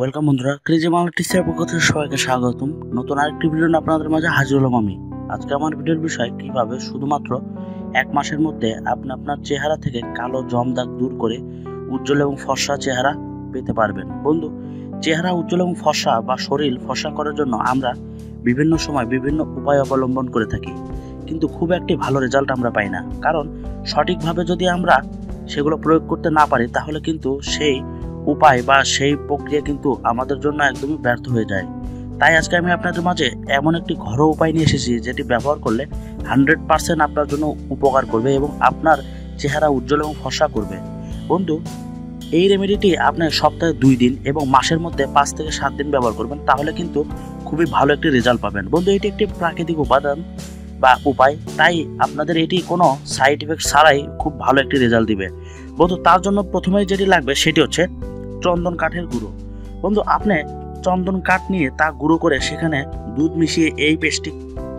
Welcome বন্ধুরা crazy Bangla teacher পক্ষ থেকে সবাইকে স্বাগতম। নতুন আরেকটি ভিডিও আপনাদের মাঝে হাজির হলাম আমি। আজকে আমার ভিডিওর বিষয়, কীভাবে শুধুমাত্র এক মাসের মধ্যে আপনি আপনার চেহারা থেকে কালো জম দাগ দূর করে উজ্জ্বল এবং ফর্সা চেহারা পেতে পারবেন। বন্ধু, চেহারা উজ্জ্বল এবং ফর্সা বা শরীর ফর্সা করার জন্য আমরা বিভিন্ন সময় বিভিন্ন উপায় অবলম্বন করে থাকি। কিন্তু খুব একটি ভালো রেজাল্ট আমরা পাই না। কারণ, সঠিকভাবে যদি আমরা সেগুলো প্রয়োগ করতে না পারি, তাহলে কিন্তু সেই উপায় বা সেই প্রক্রিয়া কিন্তু আমাদের জন্য একদমই ব্যর্থ হয়ে যায়। তাই আজকে আমি আপনাদের মাঝে এমন একটি ঘরোয়া উপায় নিয়ে এসেছি যেটি ব্যবহার করলে হান্ড্রেড পার্সেন্ট আপনার জন্য উপকার করবে এবং আপনার চেহারা উজ্জ্বল এবং ফসা করবে। বন্ধু, এই রেমেডিটি আপনি সপ্তাহে দুই দিন এবং মাসের মধ্যে পাঁচ থেকে সাত দিন ব্যবহার করবেন, তাহলে কিন্তু খুবই ভালো একটি রেজাল্ট পাবেন। বন্ধু, এটি একটি প্রাকৃতিক উপাদান বা উপায়, তাই আপনাদের এটি কোনো সাইড ইফেক্ট ছাড়াই খুব ভালো একটি রেজাল্ট দিবে। বন্ধু, তার জন্য প্রথমেই যেটি লাগবে সেটি হচ্ছে চন্দন কাঠের গুঁড়ো। বন্ধু, আপনি চন্দন কাঠ নিয়ে তা গুঁড়ো করে সেখানে দুধ মিশিয়ে এই পেস্টটি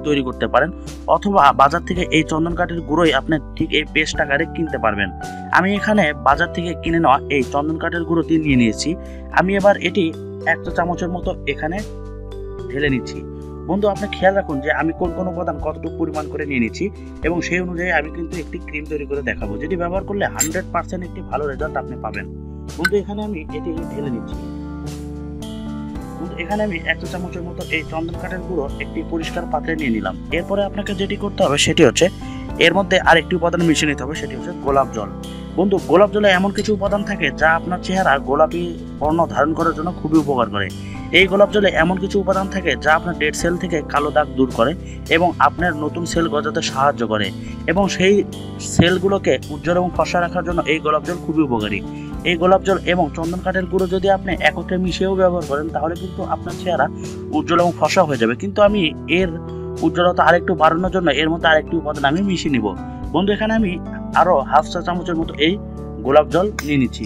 তৈরি করতে পারেন অথবা বাজার থেকে এই চন্দন কাঠের গুঁড়োই আপনি ঠিক এই পেস্ট আকারে কিনতে পারবেন। আমি এখানে বাজার থেকে কিনে নেওয়া এই চন্দন কাঠের গুঁড়োটি নিয়ে নিয়েছি। আমি এবার এটি এক চা চামচের মতো এখানে ঢেলে নিচ্ছি। বন্ধু, আপনি খেয়াল রাখুন যে আমি কোন কোন উপাদান কতটুকু পরিমাণ করে নিয়ে নিচ্ছি এবং সেই অনুযায়ী আমি কিন্তু একটি ক্রিম তৈরি করে দেখাবো। যেটি ব্যবহার করলে হান্ড্রেড পার্সেন্ট একটি ভালো রেজাল্ট আপনি পাবেন। বন্ধু, এখানে আমি এটি ঢেলে নিচ্ছি। বন্ধু, এখানে আমি এক চামচের মতো এই চন্দন কাঠের গুঁড়ো একটি পরিষ্কার পাত্রে নিয়ে নিলাম। এরপরে আপনাকে যেটি করতে হবে সেটি হচ্ছে, এর মধ্যে আরেকটি উপাদান মিশিয়ে নিতে হবে, সেটি হচ্ছে গোলাপ জল। বন্ধু, গোলাপ জলে এমন কিছু উপাদান থাকে যা আপনার চেহারা গোলাপি বর্ণ ধারণ করার জন্য খুবই উপকার করে। এই গোলাপ জলে এমন কিছু উপাদান থাকে যা আপনার ডেড সেল থেকে কালো দাগ দূর করে এবং আপনার নতুন সেল গজাতে সাহায্য করে। এবং সেই সেলগুলোকে উজ্জ্বল এবং ফসা রাখার জন্য এই গোলাপ জল খুবই উপকারী। এই গোলাপ জল এবং চন্দন কাঠের গুঁড়ো যদি আপনি একত্রে মিশিয়েও ব্যবহার করেন, তাহলে কিন্তু আপনার চেহারা উজ্জ্বল এবং ফসা হয়ে যাবে। কিন্তু আমি এর উজ্জ্বলতা আরেকটু বাড়ানোর জন্য এর মধ্যে আরেকটি উপাদান আমি মিশিয়ে নিব। বন্ধু, এখানে আমি আরও হাফ চা চামচের মতো এই গোলাপ জল নিয়ে নিচ্ছি।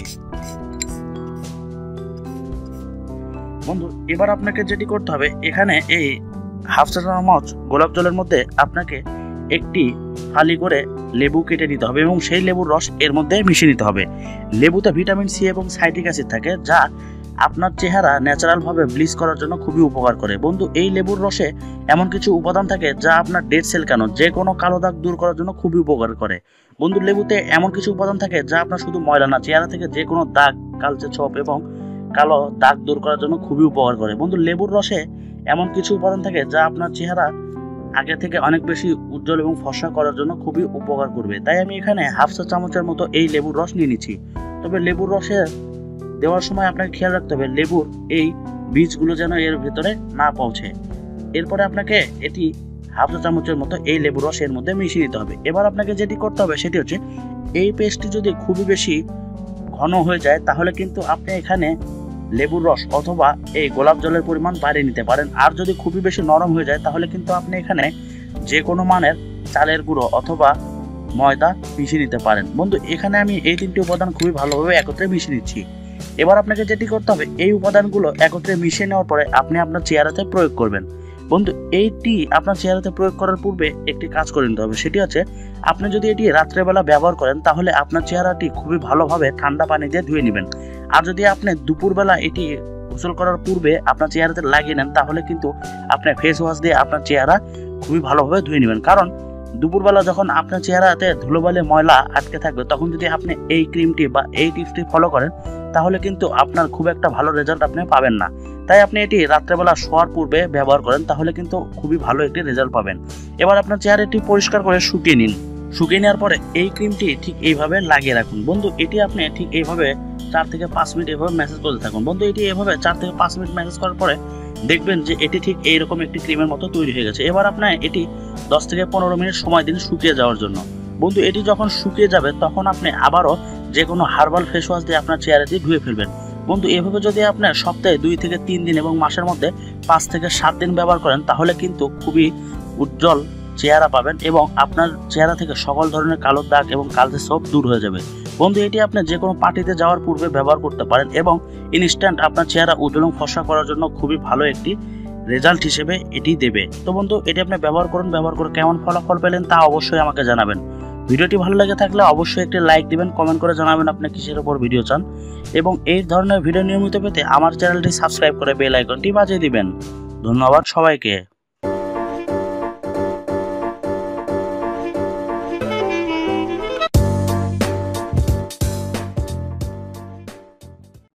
বন্ধু, এবার আপনাকে যেটি করতে হবে, এখানে এই হাফ চা চামচ গোলাপ জলের মধ্যে আপনাকে একটি ফালি করে লেবু কেটে নিতে হবে এবং সেই লেবুর রস এর মধ্যে মিশিয়ে নিতে হবে। লেবুতে ভিটামিন সি এবং সাইট্রিক অ্যাসিড থাকে, যা আপনার চেহারা ন্যাচারালভাবে ব্লিচ করার জন্য খুবই উপকার করে। বন্ধু, এই লেবুর রসে এমন কিছু উপাদান থাকে, যা আপনার ডেড সেল কেন? যে কোনো কালো দাগ দূর করার জন্য খুবই উপকার করে। বন্ধু, লেবুতে এমন কিছু উপাদান থাকে, যা আপনার শুধু ময়লা না, চেহারা থেকে যে কোনো দাগ, কালচে ছোপ এবং কালো দাগ দূর করার জন্য খুবই উপকার করে। বন্ধু, লেবুর রসে এমন কিছু উপাদান থাকে যা আপনার চেহারা আগে থেকে অনেক বেশি উজ্জ্বল এবং ফসা করার জন্য খুবই উপকার করবে। তাই আমি এখানে হাফ চা চামচের মতো এই লেবুর রস নিয়ে নিচ্ছি। তবে লেবুর রসে দেওয়ার সময় আপনাকে খেয়াল রাখতে হবে, লেবুর এই বীজগুলো যেন এর ভেতরে না পৌঁছে। এরপরে আপনাকে এটি হাফ চা চামচের মতো এই লেবুর রস এর মধ্যে মিশিয়ে নিতে হবে। এবার আপনাকে যেটি করতে হবে সেটি হচ্ছে, এই পেস্টটি যদি খুবই বেশি ঘন হয়ে যায়, তাহলে কিন্তু আপনি এখানে লেবুর রস অথবা এই গোলাপ জলের পরিমাণ বাড়িয়ে নিতে পারেন। আর যদি খুবই বেশি নরম হয়ে যায়, তাহলে কিন্তু আপনি এখানে যে কোনো মানের চালের গুঁড়ো অথবা ময়দা মিশিয়ে নিতে পারেন। বন্ধু, এখানে আমি এই তিনটি উপাদান খুবই ভালোভাবে একত্রে মিশিয়ে নিচ্ছি। এবার আপনাকে যেটি করতে হবে, এই উপাদানগুলো একত্রে মিশিয়ে নেওয়ার পরে আপনি আপনার চেহারাতে প্রয়োগ করবেন। বন্ধু, এইটি আপনার চেহারাতে প্রয়োগ করার পূর্বে একটি কাজ করে নিতে হবে, সেটি হচ্ছে আপনি যদি এটি রাত্রেবেলা ব্যবহার করেন, তাহলে আপনার চেহারাটি খুবই ভালোভাবে ঠান্ডা পানি দিয়ে ধুয়ে নেবেন। আর যদি আপনি দুপুরবেলা এটি গোসল করার পূর্বে আপনার চেহারাতে লাগিয়ে নেন, তাহলে কিন্তু আপনি ফেস ওয়াশ দিয়ে আপনার চেহারা খুবই ভালোভাবে ধুয়ে নেবেন। কারণ দুপুরবেলা যখন আপনার চেহারাতে ধুলোবালে ময়লা আটকে থাকবে, তখন যদি আপনি এই ক্রিমটি বা এই টিপসটি ফলো করেন, তাহলে কিন্তু আপনার খুব একটা ভালো রেজাল্ট আপনি পাবেন না। তাই আপনি এটি রাত্রেবেলা শোয়ার পূর্বে ব্যবহার করেন, তাহলে কিন্তু খুবই ভালো একটি রেজাল্ট পাবেন। এবার আপনার চেহারাটি পরিষ্কার করে শুকিয়ে নিন। শুকিয়ে নেওয়ার পরে এই ক্রিমটি ঠিক এইভাবে লাগিয়ে রাখুন। বন্ধু, এটি আপনি ঠিক এইভাবে চার থেকে পাঁচ মিনিট এভাবে মেসেজ করতে থাকুন। বন্ধু, এটি এভাবে চার থেকে পাঁচ মিনিট মেসেজ করার পরে দেখবেন যে এটি ঠিক এইরকম একটি ক্রিমের মতো তৈরি হয়ে গেছে। এবার আপনার এটি দশ থেকে পনেরো মিনিট সময় দিন শুকিয়ে যাওয়ার জন্য। বন্ধু, এটি যখন শুকিয়ে যাবে, তখন আপনি আবারও যে কোনো হার্বাল ফেস ওয়াশ দিয়ে আপনার চেহারাটি ধুয়ে ফেলবেন। বন্ধু, এভাবে যদি আপনার সপ্তাহে দুই থেকে তিন দিন এবং মাসের মধ্যে পাঁচ থেকে সাত দিন ব্যবহার করেন, তাহলে কিন্তু খুবই উজ্জ্বল চেহারা পাবেন এবং আপনার চেহারা থেকে সকল ধরনের কালো দাগ এবং কালচে সব দূর হয়ে যাবে। বন্ধু, এটি আপনি যে কোনো পার্টিতে যাওয়ার পূর্বে ব্যবহার করতে পারেন এবং ইনস্ট্যান্ট আপনার চেহারা উজ্জ্বল ফসা করার জন্য খুবই ভালো একটি রেজাল্ট হিসেবে এটি দেবে। তো বন্ধু, এটি আপনি ব্যবহার করুন, ব্যবহার করে কেমন ফলাফল পেলেন তা অবশ্যই আমাকে জানাবেন। ভিডিওটি ভালো লেগে থাকলে অবশ্যই একটি লাইক দিবেন কমেন্ট করে জানাবেন আপনি কিসের উপর ভিডিও চান। এবং এই ধরনের ভিডিও নিয়মিত পেতে আমার চ্যানেলটি সাবস্ক্রাইব করে বেল আইকনটি বাজিয়ে দিবেন। ধন্যবাদ সবাইকে।